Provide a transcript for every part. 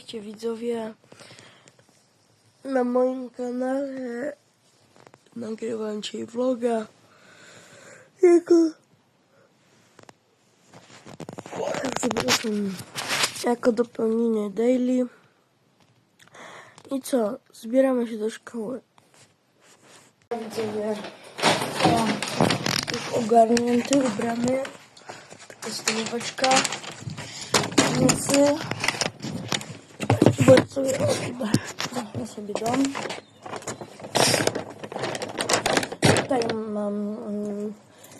Witajcie widzowie na moim kanale. Nagrywam dzisiaj vloga jako przepraszam, jako dopełnienie daily. I co? Zbieramy się do szkoły. Widzowie, ja już ogarnięty, ubrany. Taka stolóweczka. Nocy. Bo sobie zamknę sobie dom. Tutaj mam mm,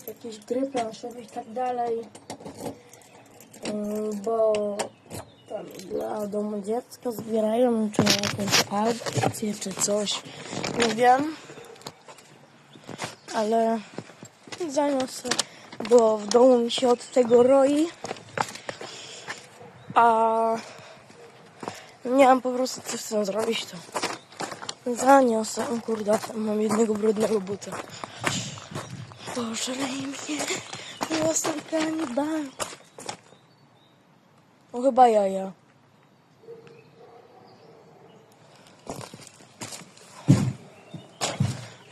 jakieś gry planszowe i tak dalej. Mm, bo tam dla domu dziecka zbierają czy na jakąś aukcję czy coś. Nie wiem. Ale zaniosę, bo w domu mi się od tego roi. A nie mam po prostu co tym zrobić, to zaniosę. Kurde, mam jednego brudnego buta. Pożalej mnie, miłosny kanibal. No chyba jaja.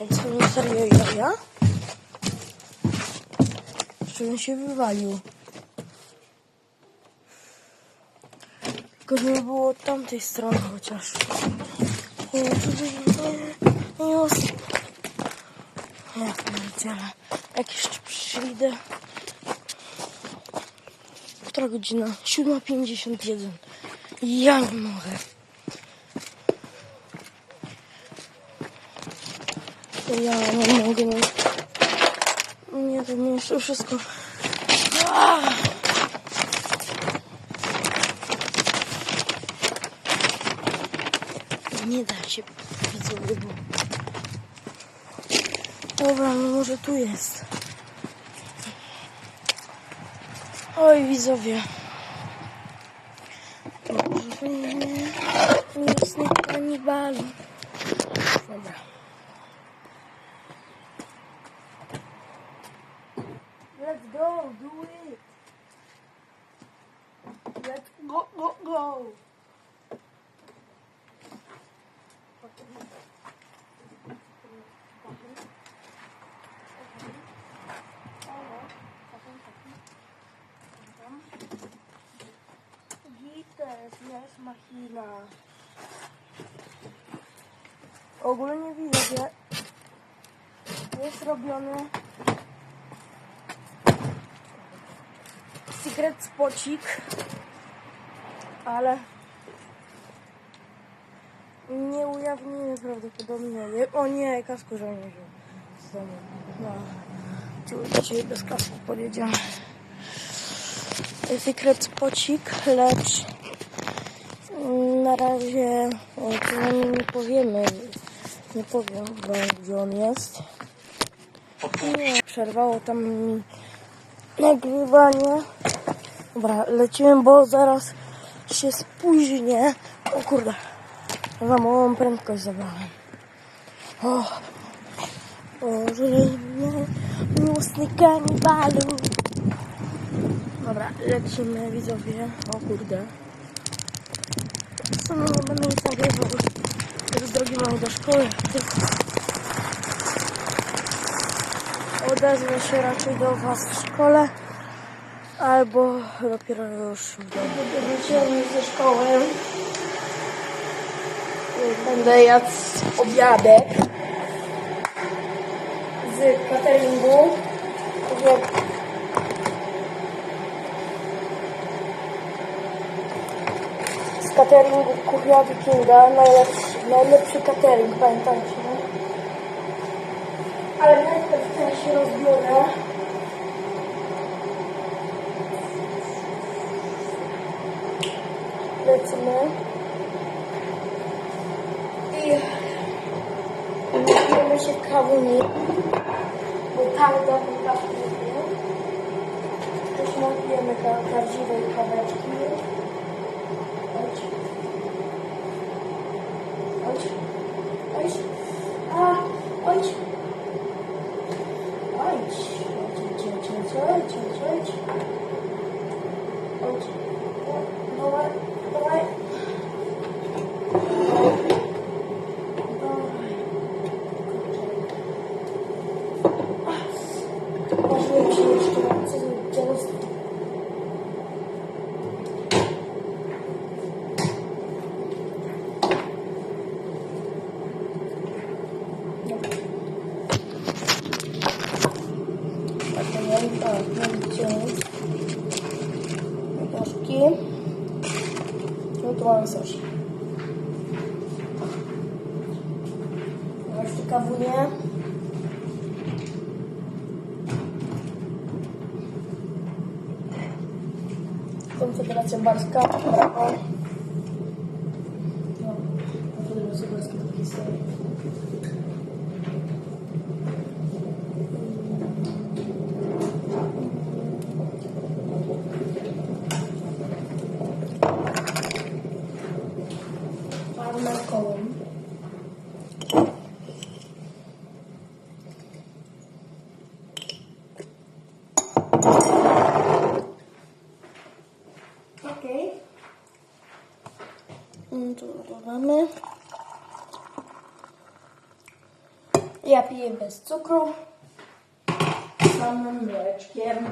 Więc serio jaja? Czy on się wywalił? Tylko nie było od tamtej strony chociaż. Nie, tutaj nie, os... Ja pierdzielę. Jak jeszcze przyjdę. Która godzina? 7.51. Ja nie mogę. Ja nie mogę. Nie, to mi jeszcze wszystko... Ah! Nie da się widzowie, bo... Dobra, no może tu jest. Oj, widzowie. Nie. Miłosny kanibalu. Dobra. Let's go, do it. Let's go, go, go. Gites, jest machina. Ogólnie widzę, jest robiony secret spocik, ale nie ujawnimy prawdopodobnie. O nie, kasku żołnierzu. No, tu dzisiaj bez kasku pojedziemy. Secret spocik, lecz na razie nie powiemy. Nie powiem gdzie on jest. Nie, przerwało tam mi nagrywanie. Dobra, lecimy, bo zaraz się spóźnię. O kurde, za małą prędkość zabrałem. O, Boże, mnie, miłosny kanibalu. Dobra, lecimy widzowie. O kurde. W sumie nie będę nic nagrywał. Z drogi mamy do szkoły. Odezwę się raczej do Was w szkole. Albo dopiero już w domu. Wróciłem ze szkoły. Będę jadł obiadek z cateringu. Z cateringu kuchnia Wikinga, najlepszy, najlepszy catering, pamiętajcie. Ale najpierw ten się rozbiorę. Lecimy. Napijemy się kawuni, bo tak dawno kawy nie piję. Też napijemy ka- Coś. Jeszcze kawunię. Konfederacja Barska. O. No, Konfederacja Barska to historia. Farmer kołem. Okej. Okay. Tu dodamy. Ja piję bez cukru. Samym mleczkiem.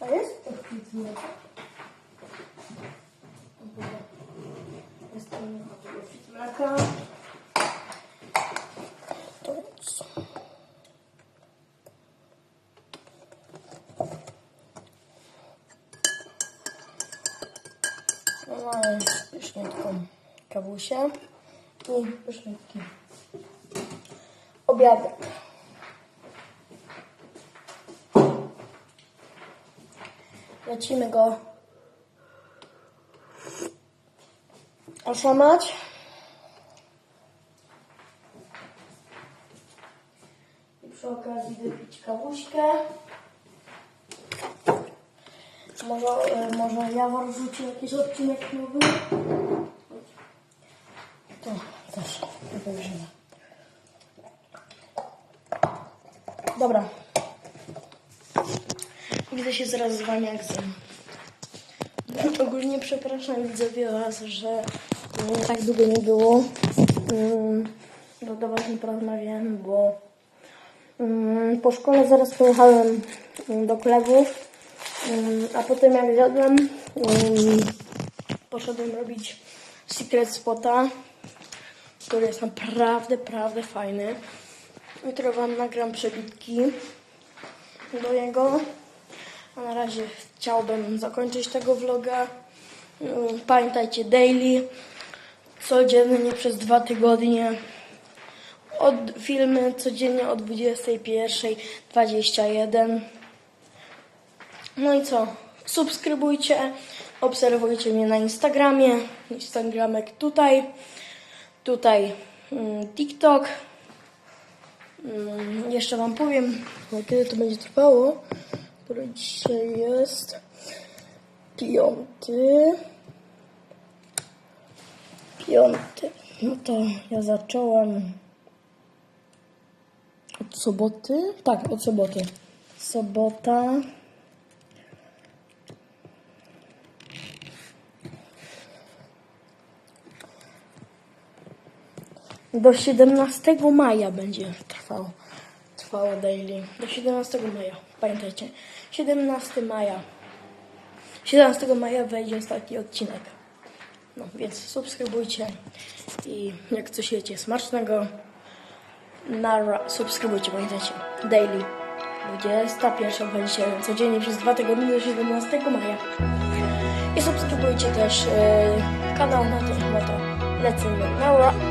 A jest to pizza? Jest to. No mamy pyszniutką kawusię i pyszniutki obiadek. Lecimy go oszamać. I przy okazji wypić kawuśkę. Może, e, może Jawor rzuci jakiś odcinek nowy? To też obejrzymy. Dobra. Widzę się zaraz z Waniaksem. Ogólnie przepraszam widzowie was, że tak długo nie było. Mm, bo do was nie porozmawiałem, bo mm, po szkole zaraz pojechałem mm, do kolegów, mm, a potem jak zjadłem, poszedłem robić secret spota, który jest naprawdę, naprawdę fajny. Jutro wam nagram przebitki do jego. A na razie chciałbym zakończyć tego vloga. Pamiętajcie daily, codziennie przez dwa tygodnie. Od, filmy codziennie o 21.21. No i co? Subskrybujcie, obserwujcie mnie na Instagramie. Instagramek tutaj, tutaj mm, TikTok. Mm, Jeszcze Wam powiem, kiedy to będzie trwało, który dzisiaj jest piąty. Piąty. No to ja zacząłem od soboty. Tak, od soboty. Sobota. Do 17 maja będzie trwał, trwało daily. Do 17 maja, pamiętajcie. 17 maja. 17 maja wejdzie ostatni odcinek. No więc subskrybujcie i jak coś jecie smacznego, nara, subskrybujcie, pamiętajcie. Daily. 21 będzie codziennie przez dwa tygodnie do 17 maja. I subskrybujcie też e, kanał na tym, no to lecimy. Nara.